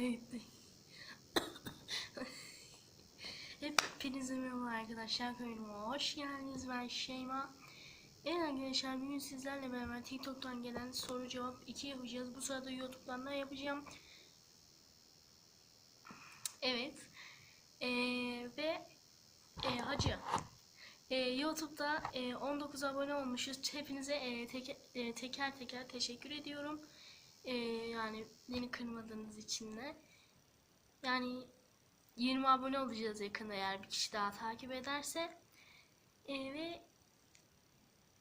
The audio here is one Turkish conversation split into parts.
Evet. Hepinize merhaba arkadaşlar kanalıma hoş geldiniz ben Şeyma. Evet arkadaşlar bugün sizlerle beraber TikTok'tan gelen soru cevap 2 yapacağız. Bu sırada YouTube'dan da yapacağım. Evet. Ee, ve e, hacı. Ee, YouTube'da e, 19 abone olmuşuz. Hepinize e, teke- e, teker teker teşekkür ediyorum. Ee, yani beni kırmadığınız için de. Yani 20 abone olacağız yakında eğer bir kişi daha takip ederse. Ee, ve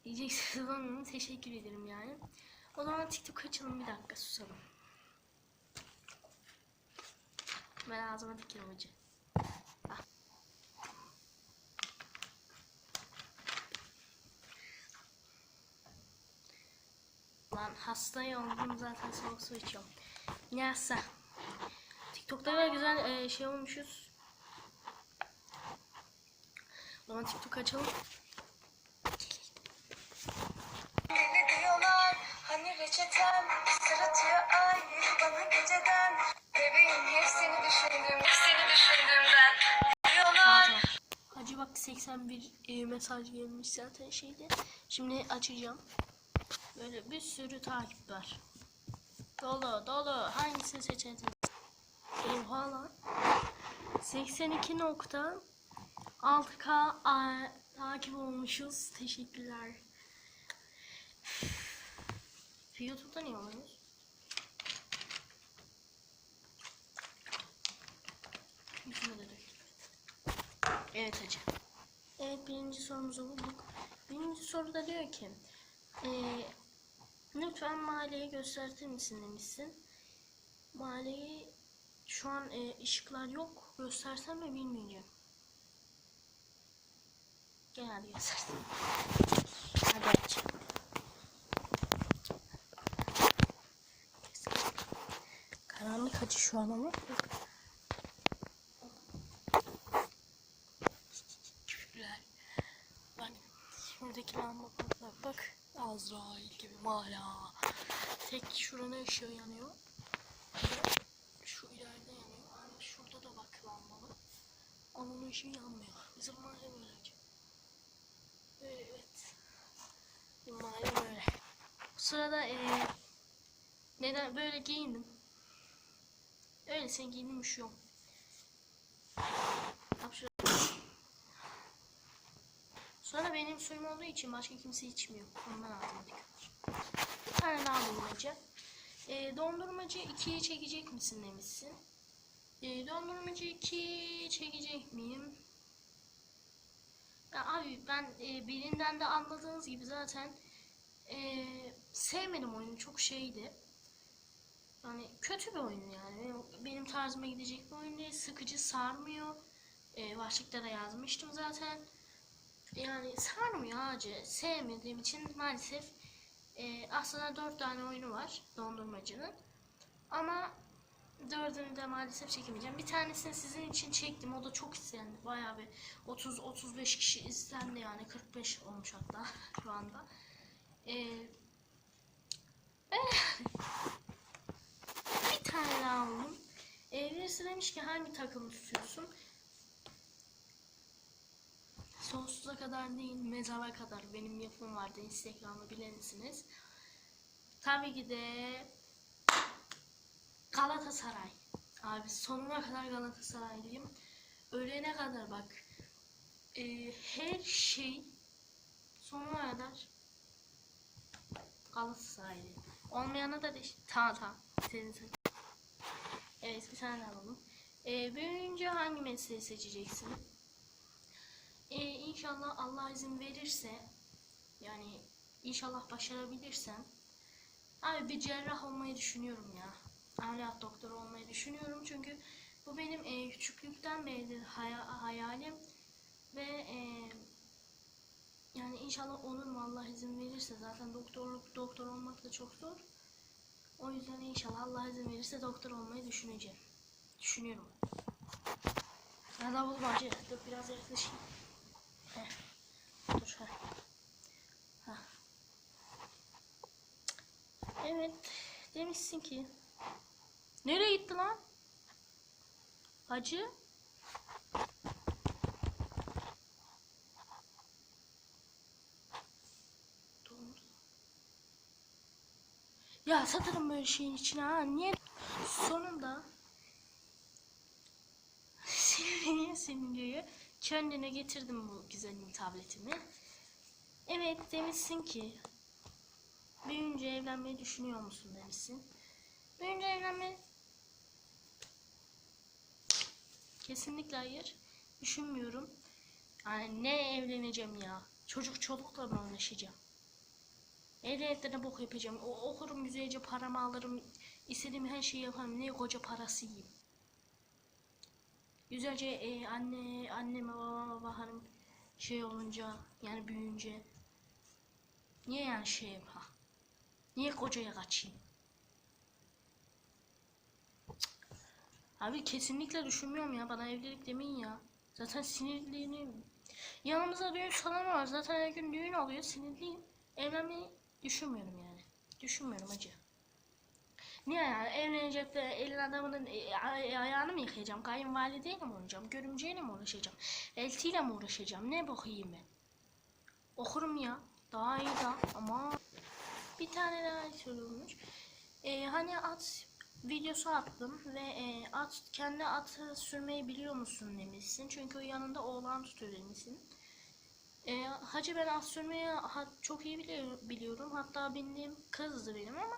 diyeceksiniz bana teşekkür ederim yani. O zaman TikTok açalım bir dakika susalım. Ben ağzıma dikerim hocam. Hastayım oldum zaten soğuk su içiyorum. Neyse. TikTok'ta da güzel e, şey olmuşuz. O zaman TikTok açalım. Deli diyorlar hani reçetem Sırıtıyor ay bana geceden Bebeğim hepsini düşündüm Hepsini düşündüğümden Diyorlar. Hacı bak 81 e, mesaj gelmiş zaten şeyde. Şimdi açacağım. Böyle bir sürü takip var. Dolu dolu. Hangisini seçeceğiz? Oha lan. 82.6k a- takip olmuşuz. Teşekkürler. YouTube'da niye döktüm. Evet hacı. Evet birinci sorumuzu bulduk. Birinci soruda diyor ki eee, lütfen mahalleyi gösterir misin demişsin. Mahalleyi şu an eee, ışıklar yok. Göstersem mi bilmeyeceğim. Gel hadi göstersin. Hadi aç. Karanlık hacı şu an ama. Küfürler. Bak şuradaki lamba bak bak bak. Azrail gibi hala. Tek şuranın ışığı yanıyor. Şu ileride yanıyor. Ama şurada da bak lambalı. Onun ışığı yanmıyor. Bizim mahalle böyle. Evet. Bizim mahalle böyle. Bu sırada eee neden böyle giyindim? Öyle sen giyindim üşüyorum. Sonra benim suyum olduğu için başka kimse içmiyor. Ondan aldım Bir tane daha bulmaca. E, dondurmacı 2'yi çekecek misin demişsin. E, dondurmacı 2'yi çekecek miyim? Ya abi ben e, birinden de anladığınız gibi zaten e, sevmedim oyunu. Çok şeydi. Yani kötü bir oyun yani. Benim, benim tarzıma gidecek bir oyun değil. Sıkıcı sarmıyor. E, başlıkta da yazmıştım zaten yani sarmıyor ağacı. Sevmediğim için maalesef e, aslında dört tane oyunu var dondurmacının. Ama dördünü de maalesef çekemeyeceğim. Bir tanesini sizin için çektim. O da çok istendi. Bayağı bir 30-35 kişi istendi yani. 45 olmuş hatta şu anda. E, eh, bir tane daha aldım. E, birisi demiş ki hangi takımı tutuyorsun? Sonsuza kadar değil, mezara kadar benim yapım vardı. Instagram'ı bilenisiniz. Tabii ki de Galatasaray. Abi sonuna kadar Galatasaraylıyım. Ölene kadar bak. e, her şey sonuna kadar Galatasaraylıyım. Olmayana da de tamam tamam. Senin seç. Evet bir tane alalım. E, büyüyünce hangi mesleği seçeceksin? Ee, inşallah Allah izin verirse yani inşallah başarabilirsem abi bir cerrah olmayı düşünüyorum ya. Ameliyat doktoru olmayı düşünüyorum çünkü bu benim e, küçüklükten beridir haya- hayalim ve e, yani inşallah olur mu Allah izin verirse zaten doktorluk doktor olmak da çok zor. O yüzden inşallah Allah izin verirse doktor olmayı düşüneceğim. Düşünüyorum. Ya da bulmacı. Dur biraz yaklaşayım. Heh. Dur ha. Ha. Evet. Demişsin ki. Nereye gitti lan? Hacı? Ya satarım böyle şeyin içine ha. Niye? Sonunda Silviye simgeyi kendine getirdim bu güzelim tabletimi. Evet demişsin ki büyüyünce evlenmeyi düşünüyor musun demişsin. Büyüyünce evlenmeyi kesinlikle hayır düşünmüyorum. Yani ne evleneceğim ya. Çocuk çolukla mı uğraşacağım? Evlilikte ne bok yapacağım. O, okurum güzelce paramı alırım. istediğim her şeyi yaparım. Ne koca parası yiyeyim. Güzelce e, anne, anneme babama bakarım. Şey olunca yani büyüyünce. Niye yani şey yapayım? Niye kocaya kaçayım? Abi kesinlikle düşünmüyorum ya bana evlilik demeyin ya. Zaten sinirliyim. Yanımızda düğün salonu var. Zaten her gün düğün oluyor. Sinirliyim. Evlenmeyi düşünmüyorum yani. Düşünmüyorum acı. Niye yani evlenecek de elin adamının e, ay- ayağını mı yıkayacağım? Kayınvalideyle mi olacağım? Görümceyle mi uğraşacağım? Eltiyle mi uğraşacağım? Ne bakayım ben? Okurum ya. Daha iyi daha ama bir tane daha sorulmuş. Ee, hani at videosu attım ve e, at kendi atı sürmeyi biliyor musun demişsin. Çünkü o yanında oğlan tutuyor demişsin. E, hacı ben at sürmeyi ha- çok iyi biliyorum. Hatta bindiğim kızdı benim ama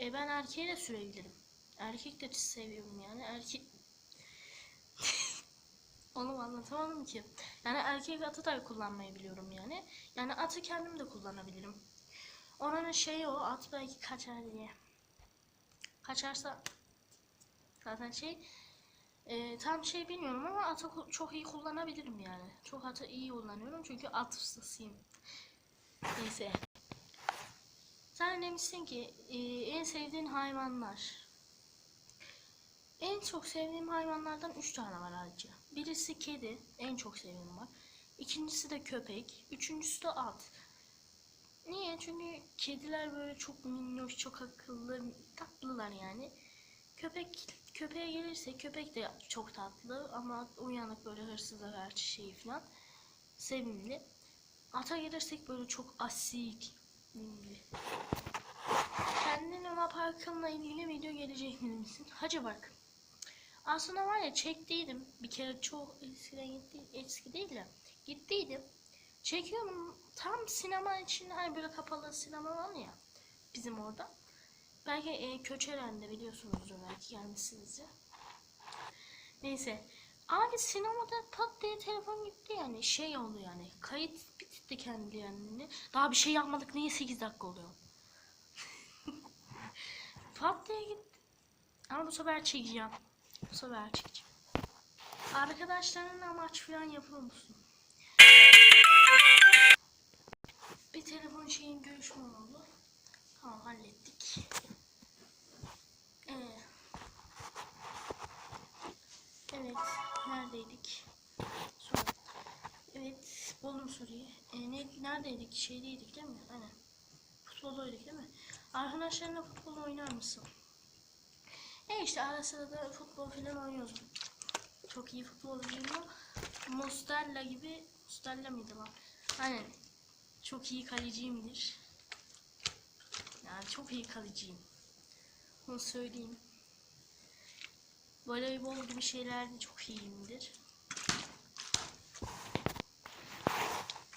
e, ben erkeğe de sürebilirim. Erkek de seviyorum yani. Erkek Onu anlatamadım ki. Yani erkek atı da kullanmayı biliyorum yani. Yani atı kendim de kullanabilirim. Onun şeyi o at belki kaçar diye. Kaçarsa zaten şey e, tam şey bilmiyorum ama atı çok iyi kullanabilirim yani. Çok atı iyi kullanıyorum çünkü at ustasıyım. Neyse. Sen demişsin ki e, en sevdiğin hayvanlar. En çok sevdiğim hayvanlardan üç tane var ayrıca. Birisi kedi, en çok sevdiğim var. İkincisi de köpek, üçüncüsü de at. Niye? Çünkü kediler böyle çok minnoş, çok akıllı, tatlılar yani. Köpek köpeğe gelirse köpek de çok tatlı ama uyanık böyle hırsıza karşı şey falan. Sevimli. Ata gelirsek böyle çok asil. Kendin Luna Park'ımla ilgili video gelecek mi misin? Hacı bak. Aslında var ya çektiydim. Bir kere çok eskiden gitti. Eski değil de. Gittiydim. Çekiyorum. Tam sinema için hani böyle kapalı sinema var ya. Bizim orada. Belki e, Köçeren'de biliyorsunuzdur belki gelmişsiniz ya. Neyse. Abi sinemada pat diye telefon gitti yani. Şey oldu yani. Kayıt bitti kendi yani. Daha bir şey yapmadık. Niye 8 dakika oluyor? pat diye gitti. Ama bu sefer çekeceğim. Bu sefer çekeceğim. Arkadaşlarınla maç falan yapıyor musun? Bir telefon şeyin görüşme oldu. Tamam hallettik. Ee, evet neredeydik? Sonra. Evet buldum soruyu. Ee, ne, neredeydik? Şeydeydik değil mi? Aynen. Futboldaydık değil mi? Arkadaşlarınla futbol oynar mısın? E işte ara sıra da futbol falan oynuyoruz. Çok iyi futbolcuyum. Mustella gibi Mustella mıydı lan? Aynen. Çok iyi kaleciyimdir. Yani çok iyi kaleciyim. Onu söyleyeyim. Voleybol gibi şeylerde çok iyiyimdir.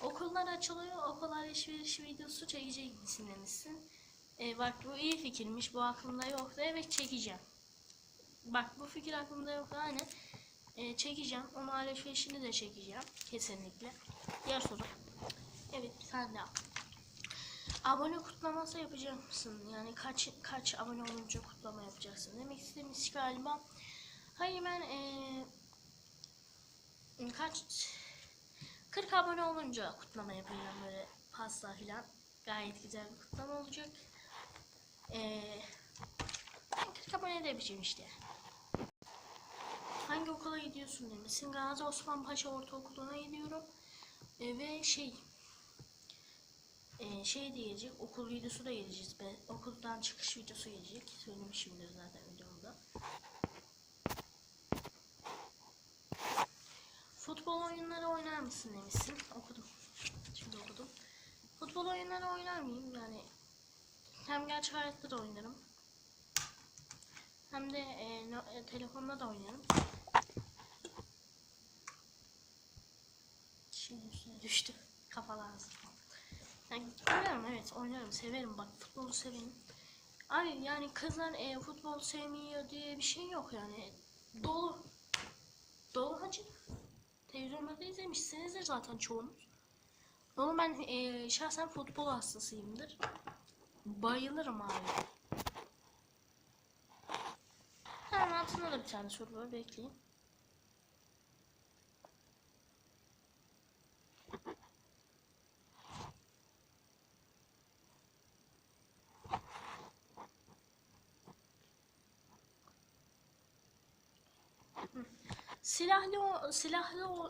Okullar açılıyor. Okul alışveriş videosu çekecek misin demişsin. E, bak bu iyi fikirmiş. Bu aklımda yoktu. Evet çekeceğim. Bak bu fikir aklımda yok. Aynen. E, çekeceğim. Onu alışverişini de çekeceğim. Kesinlikle. Diğer soru. Evet bir tane daha. Abone kutlaması yapacak mısın? Yani kaç kaç abone olunca kutlama yapacaksın? Demek istemiş galiba. Hayır ben eee, kaç 40 abone olunca kutlama yapacağım böyle pasta filan. Gayet güzel bir kutlama olacak. Eee ben 40 abone de yapacağım işte. Hangi okula gidiyorsun demişsin. Gazi Osman Paşa Ortaokulu'na gidiyorum. E, ve şey e, şey de gelecek. Okul videosu da geleceğiz. Be. Okuldan çıkış videosu gelecek. Söylemişimdir zaten mısın demişsin. Okudum. Şimdi okudum. Futbol oyunları oynar mıyım? Yani hem gerçek hayatta da oynarım. Hem de e, no- e, telefonda da oynarım. Şimdi üstüne düştü. Kafa lazım. Yani oynarım evet oynarım. Severim bak futbolu severim. Abi yani kızlar e, futbol sevmiyor diye bir şey yok yani. Dolu. Dolu hacı. Televizyonda da izlemişsinizdir zaten çoğunuz. Dolu ben e, şahsen futbol hastasıyımdır. Bayılırım abi. Hemen altında da bir tane soru var bekleyin. Silahlı silahlı o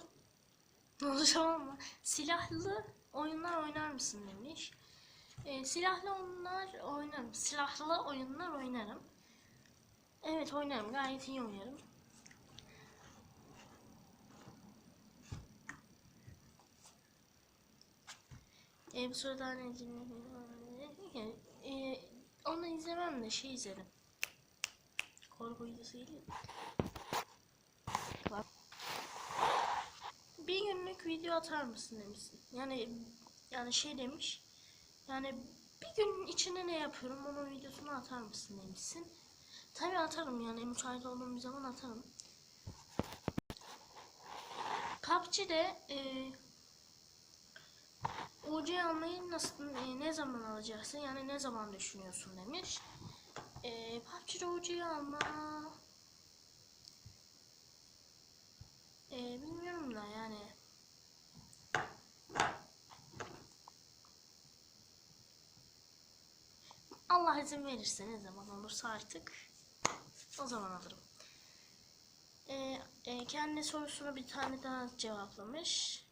Konuşamam ama silahlı oyunlar oynar mısın demiş. Ee, silahlı oyunlar oynarım. Silahlı oyunlar oynarım. Evet oynarım. Gayet iyi oynarım. Ee, bu sırada ne yani, e, onu izlemem de şey izlerim. Korku videosu geliyor. Bak. Bir günlük video atar mısın demişsin. Yani yani şey demiş. Yani bir gün içinde ne yapıyorum onun videosunu atar mısın demişsin. Tabii atarım yani müsait olduğum bir zaman atarım. PUBG'de e, UC almayı nasıl e, ne zaman alacaksın yani ne zaman düşünüyorsun demiş. E, PUBG'de UC alma e, bilmiyorum da yani Allah izin verirse ne zaman olursa artık o zaman alırım. Ee, e, kendi sorusuna bir tane daha cevaplamış.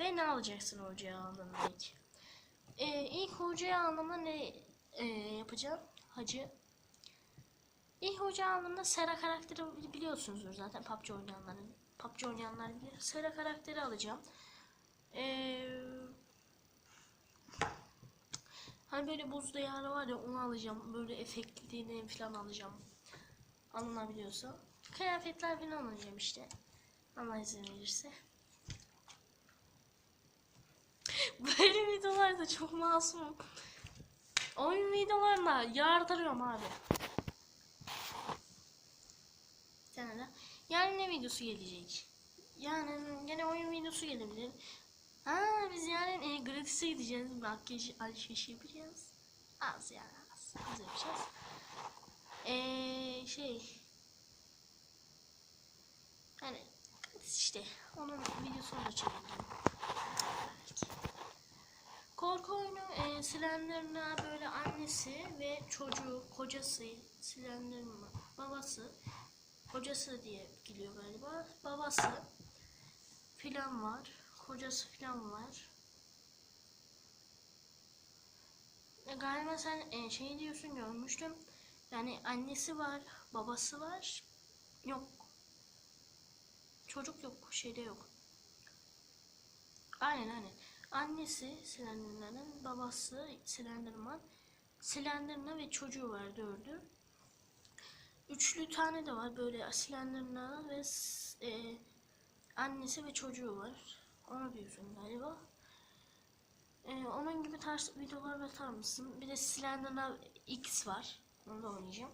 Ve ne alacaksın hocaya aldığında ilk? Ee, ilk hocaya aldığımda ne e, yapacağım? Hacı. İlk hoca aldığımda Sera karakteri bili- biliyorsunuzdur zaten PUBG oynayanların. PUBG oynayanlar bilir. Sera karakteri alacağım. Eee Hani böyle buz diyarı var ya onu alacağım. Böyle efektliğini falan alacağım. Alınabiliyorsa. Kıyafetler falan alacağım işte. Allah izin verirse. Böyle videolarda çok masumum. Oyun videolarında yardırıyorum abi. Sana da. Yani ne videosu gelecek? Yani gene oyun videosu gelebilir. Ha biz yarın e, gratis'e gideceğiz. Makyaj alışveriş yapacağız. Az yani az. Az yapacağız. Eee şey. Hani işte. Onun videosunu da çekelim. Korku oyunu e, Slenderman'a böyle annesi ve çocuğu, kocası, Slenderman babası, kocası diye geliyor galiba. Babası filan var. Kocası filan var. E, galiba sen e, şey diyorsun görmüştüm. Yani annesi var, babası var. Yok. Çocuk yok, şeyde yok. Aynen aynen. Annesi Slenderman'ın, babası Slenderman, Slenderman ve çocuğu var dördü. Üçlü tane de var böyle Slenderman ve e, annesi ve çocuğu var. Onu diyorsun galiba. Ee, onun gibi tarz videolar atar mısın? Bir de Slenderman X var. Onu da oynayacağım.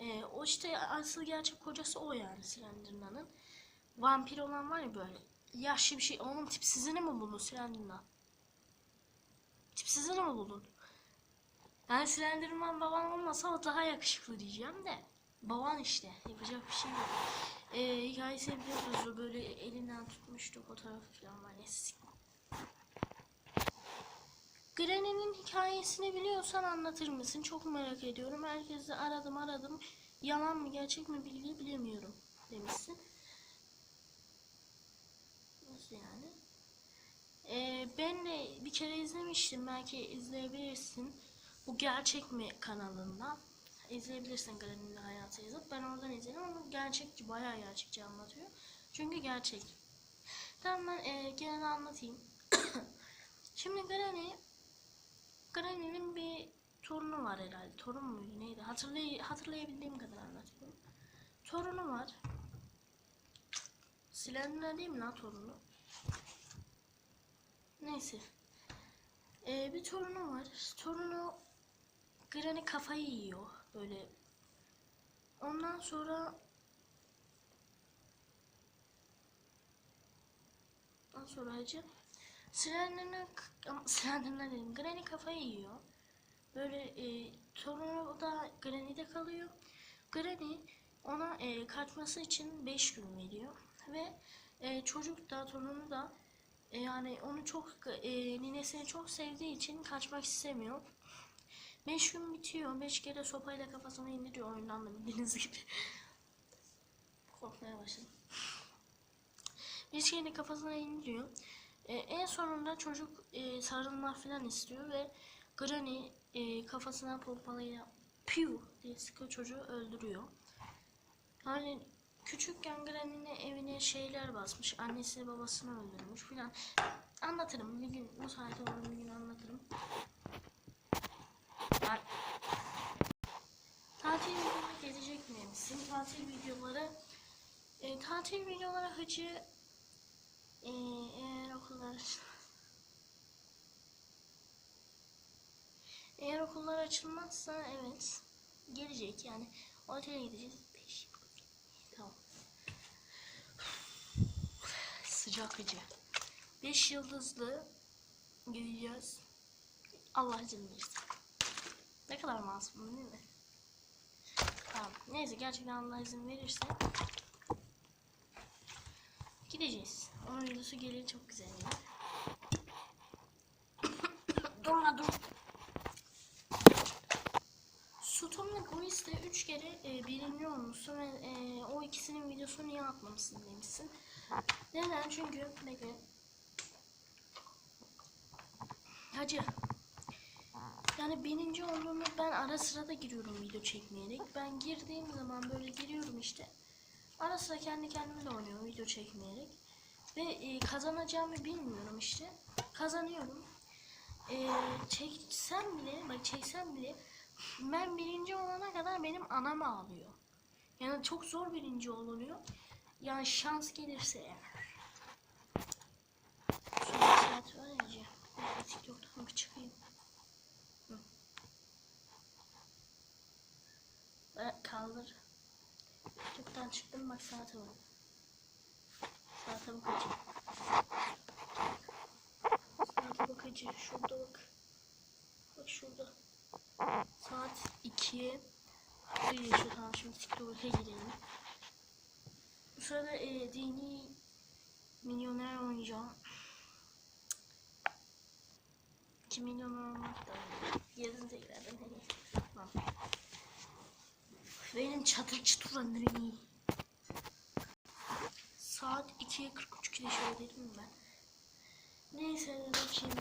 Ee, o işte asıl gerçek kocası o yani Slenderman'ın. Vampir olan var ya böyle. Yaşlı bir şey. Onun tipsizini mi buldun Slenderman? Tipsizini mi buldun? Yani Slenderman baban olmasa o daha yakışıklı diyeceğim de. Baban işte. Yapacak bir şey yok. Ee, hikayesini biliyorsunuz. Böyle elinden tutmuştu fotoğrafı falan var. Granny'nin hikayesini biliyorsan anlatır mısın? Çok merak ediyorum. Herkesi aradım aradım. Yalan mı gerçek mi bilgi bilemiyorum demişsin. Nasıl yani? Ee, ben de bir kere izlemiştim. Belki izleyebilirsin. Bu gerçek mi kanalında? İzleyebilirsin Granny'nin hayatı yazıp. Ben oradan izledim ama gerçekçi, bayağı gerçekçi anlatıyor. Çünkü gerçek. Tamam ben e, gene anlatayım. Şimdi Granny Granny'nin bir torunu var herhalde. Torun muydu neydi? Hatırlay hatırlayabildiğim kadar anlatıyorum. Torunu var. Slender değil mi lan torunu? Neyse. Ee, bir torunu var. Torunu Granny kafayı yiyor. Böyle. Ondan sonra Ondan sonra hacı Slender'ın Slender'ın dedim. Granny kafayı yiyor. Böyle e, torunu da Granny'de kalıyor. Granny ona e, kaçması için 5 gün veriyor. Ve e, çocuk da torunu da e, yani onu çok e, ninesini çok sevdiği için kaçmak istemiyor. 5 gün bitiyor. 5 kere sopayla kafasına indiriyor oyundan da bildiğiniz gibi. Korkmaya başladım. Bir şeyini kafasına indiriyor. E, en sonunda çocuk e, sarılmak falan istiyor ve Granny e, kafasına pompalıyla piu diye sıkıyor çocuğu öldürüyor. Yani küçükken Granny'nin evine şeyler basmış. Annesini babasını öldürmüş filan. Anlatırım bir gün saate olur bir gün anlatırım. Ay. Tatil videoları gelecek mi? Sizin tatil videoları e, tatil videoları hacı e, eğer okullar eğer okullar açılmazsa evet gelecek yani otele gideceğiz. Beş. Tamam. Sıcak hacı. 5 yıldızlı gideceğiz. Allah izin verirse. Ne kadar masum değil mi? Neyse gerçekten Allah izin verirse gideceğiz. Onun videosu gelir çok güzel yani. dur la dur. Sutum'la Gois'te 3 kere e, birinci olmuşsun ve e, o ikisinin videosunu niye atmamışsın demişsin. Neden? Çünkü bekle. Hacı. Yani birinci olduğumu ben ara sıra da giriyorum video çekmeyerek. Ben girdiğim zaman böyle giriyorum işte. Ara sıra kendi kendime de oynuyorum video çekmeyerek. Ve e, kazanacağımı bilmiyorum işte. Kazanıyorum. E, çeksem bile, bak çeksem bile ben birinci olana kadar benim anam ağlıyor. Yani çok zor birinci olunuyor. Yani şans gelirse eğer. Bir saat var ya. TikTok'tan bir çıkayım. Hı. Ve kaldır. TikTok'tan çıktım bak saate bak. Saate bak hacı. Saate bak hacı. Şurada bak. Bak şurada. Saat 2'ye geçiyor. Tamam şimdi TikTok'a girelim. Bu sırada e, dini milyoner oynayacağım. 2 milyon olmak da yarın tekrardan iyisi. Tamam. Benim çatır çutur ömrüm Saat 2'ye 43 kilo söyledim ben. Neyse bakayım.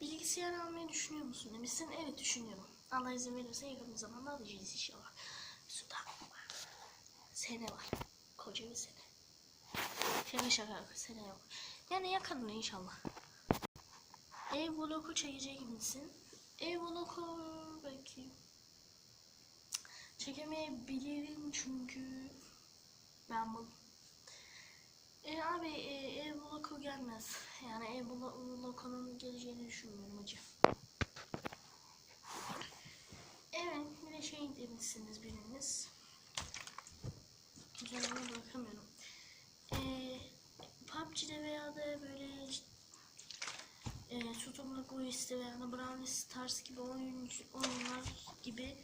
Bilgisayar almayı düşünüyor musun demişsin. Evet düşünüyorum. Allah izin verirse yakın zamanda alacağız inşallah. Suda sene var. Koca bir sene. Şaka şaka sene yok. Yani yakın inşallah. Ev bloku çekecek misin? Ev bloku belki çekemeyebilirim çünkü ben bu e, abi e, ev bloku gelmez. Yani ev blo- blokunun geleceğini düşünmüyorum hocam. Evet, bir de şey demişsiniz biriniz. Üzerine bakamıyorum. Ee, PUBG'de veya da böyle e, Tutumlu Guis'te veya da Brawl Stars gibi oyuncu, oyunlar gibi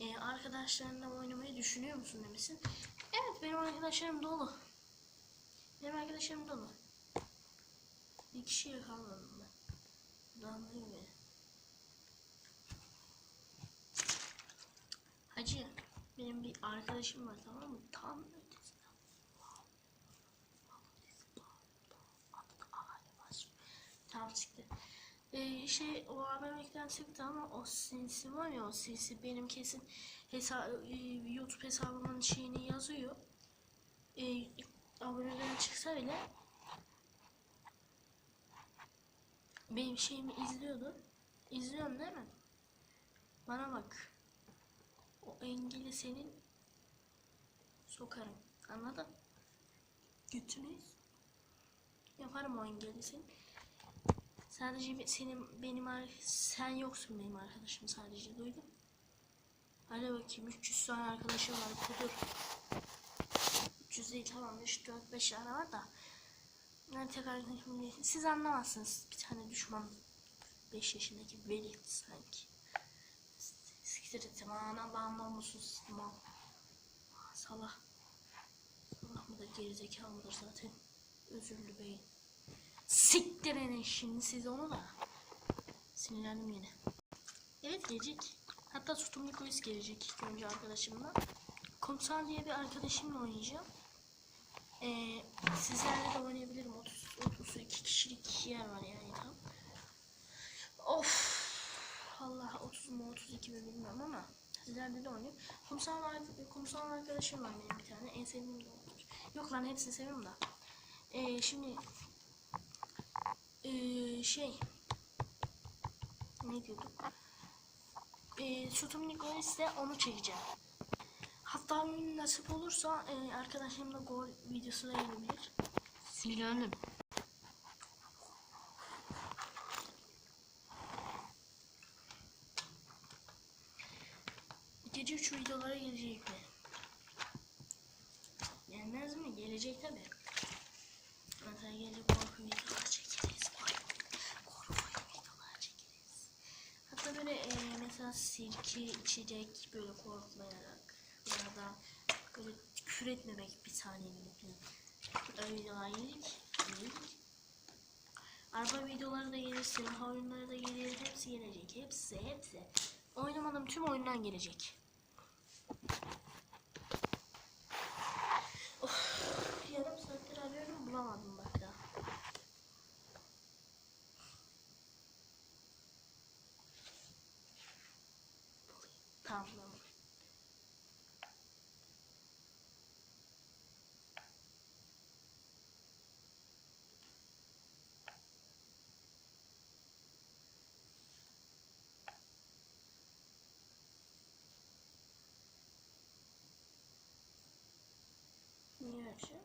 e, arkadaşlarınla oynamayı düşünüyor musun demişsin. Evet, benim arkadaşlarım dolu. Benim arkadaşlarım dolu. Bir kişiye kalmadım ben. Damlayı beni. Hacı, benim bir arkadaşım var tamam mı? Tam Basri. Tam çıktı. Ee, şey o AVM'den çıktı ama o sinsi var ya o sinsi benim kesin hesa e, YouTube hesabımın şeyini yazıyor. Ee, aboneden çıksa bile benim şeyimi izliyordu. İzliyorsun değil mi? Bana bak. O engeli senin sokarım. Anladın? Götünü yaparım o engeli senin. Sadece senin benim sen yoksun benim arkadaşım sadece duydun. Hadi bakayım 300 tane arkadaşım var kudur. 300 değil tamam 3 4 5 tane var da. Yani tek arkadaşım değil. Siz anlamazsınız bir tane düşman 5 yaşındaki velet sanki. Siktir et aman Allah'ım olmuşsun mal. Salah. Salah mıdır gerizekalı mıdır zaten. Özürlü beyin. Siktirin şimdi siz onu da. Sinirlendim yine. Evet gelecek. Hatta Tutum Nikolis gelecek ilk önce arkadaşımla. Kumsal diye bir arkadaşımla oynayacağım. Ee, sizlerle de oynayabilirim. 30, 32 kişilik yer var yani tam. Of. Allah 30 mu 32 mi bilmiyorum ama sizlerle de oynayayım. Ar- kumsal arkadaşım var benim bir tane. En sevdiğim de olur. Yok lan hepsini seviyorum da. Ee, şimdi ee, şey ne diyorduk? Ee, Tutum Nikolis'te onu çekeceğim. Hatta nasip olursa e, arkadaşlarımla gol videosu da gelebilir. Sinirlendim. Gece 3 videolara gelecek mi? Gelmez mi? Gelecek tabi. Mesela gece korku videoları çekeriz. Korku videoları çekeriz. Böyle e, mesela sirke içecek böyle korkmayarak ya da böyle küfür etmemek bir saniyelik öyle gelecek. gelecek. Araba videoları da gelir, silahlı oyunları da gelir, hepsi gelecek, hepsi, hepsi. Oynamadığım tüm oyunlar gelecek. Of, yarım saattir arıyorum, bulamadım bak da. Tamam, tamam. Niye öyle şey?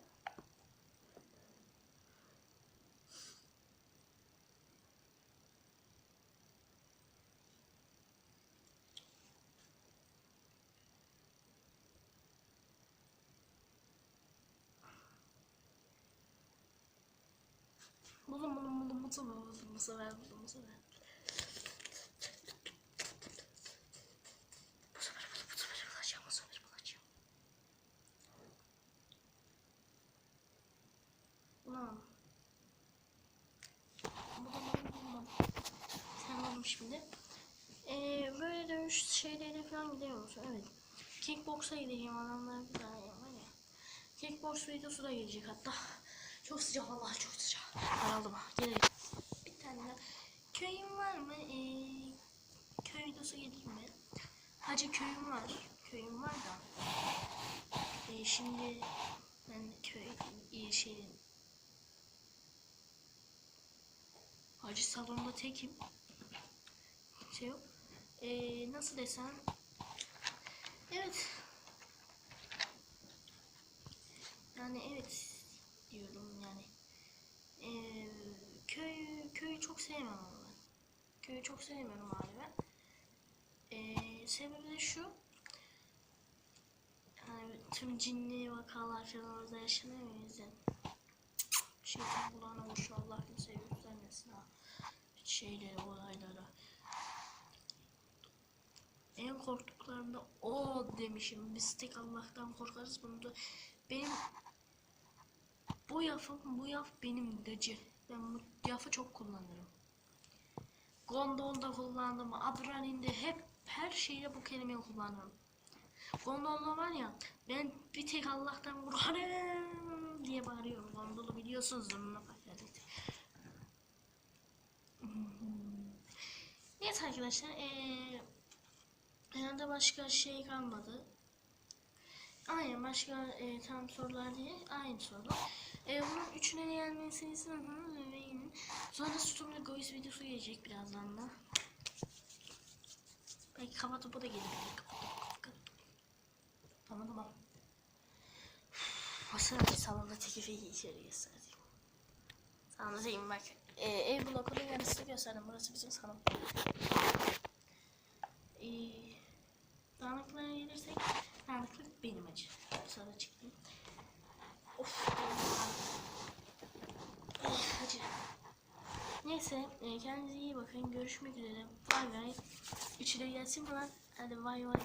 Buldum buldum buldum bu sefer buldum bu sefer buldum bu sefer. Bu sefer buldum bu sefer bulacağım bu sefer bulacağım. Ulan. Bulamadım bulamadım. Sen buldum şimdi. Ee, böyle dövüş şeylerine falan gidiyor musun? Evet. Kickbox'a gideceğim adamlar bir tane var ya. Kickbox videosu da gelecek hatta. Çok sıcak vallahi çok sıcak. Daraldım ha. Gelelim. Bir tane daha. Köyün var mı? Ee, köy videosu gelir mi? Hacı köyüm var. Köyüm var da. Ee, şimdi ben köy e, şey Hacı salonda tekim. Şey yok. Ee, nasıl desem Evet. Yani evet diyorum yani. Ee, köy köyü çok sevmem ama ben. Köyü çok sevmiyorum abi ben. Ee, sebebi de şu. Yani tüm cinli vakalar falan orada yaşanıyor ya yüzden. Şeytan kulağına vuruş Allah kimseye göstermesin ha. Şeylere, olaylara. En korktuklarımda o demişim. Biz tek Allah'tan korkarız. Bunu da benim bu yafım, bu yaf benim gacı. Ben bu yafı çok kullanırım. Gondolda kullandım, Adrenalin'de hep her şeyde bu kelimeyi kullanırım. Gondolda var ya, ben bir tek Allah'tan korkarım diye bağırıyorum. Gondolu biliyorsunuz onunla paylaştık. Evet arkadaşlar, eee herhalde başka şey kalmadı. Aynen başka e, tam sorular değil. Aynı sorular. E, bunun üçüne gelmesini istiyorum. Ve yine Sonra Sütun'da Gois videosu gelecek birazdan da. Belki kafa topu da gelir. Tamam tamam. Basın bir salonda tekifeyi içeri göstereyim. Anlatayım bak. Ee, ev blokunun yarısını gösterdim. Burası bizim salon. Ee, dağınıklığa gelirsek dağınıklık benim acı. Sonra çıktım. Of. Eh, acı. Neyse e, kendinize iyi bakın. Görüşmek üzere. Bay bay. De gelsin falan. Hadi bay bay.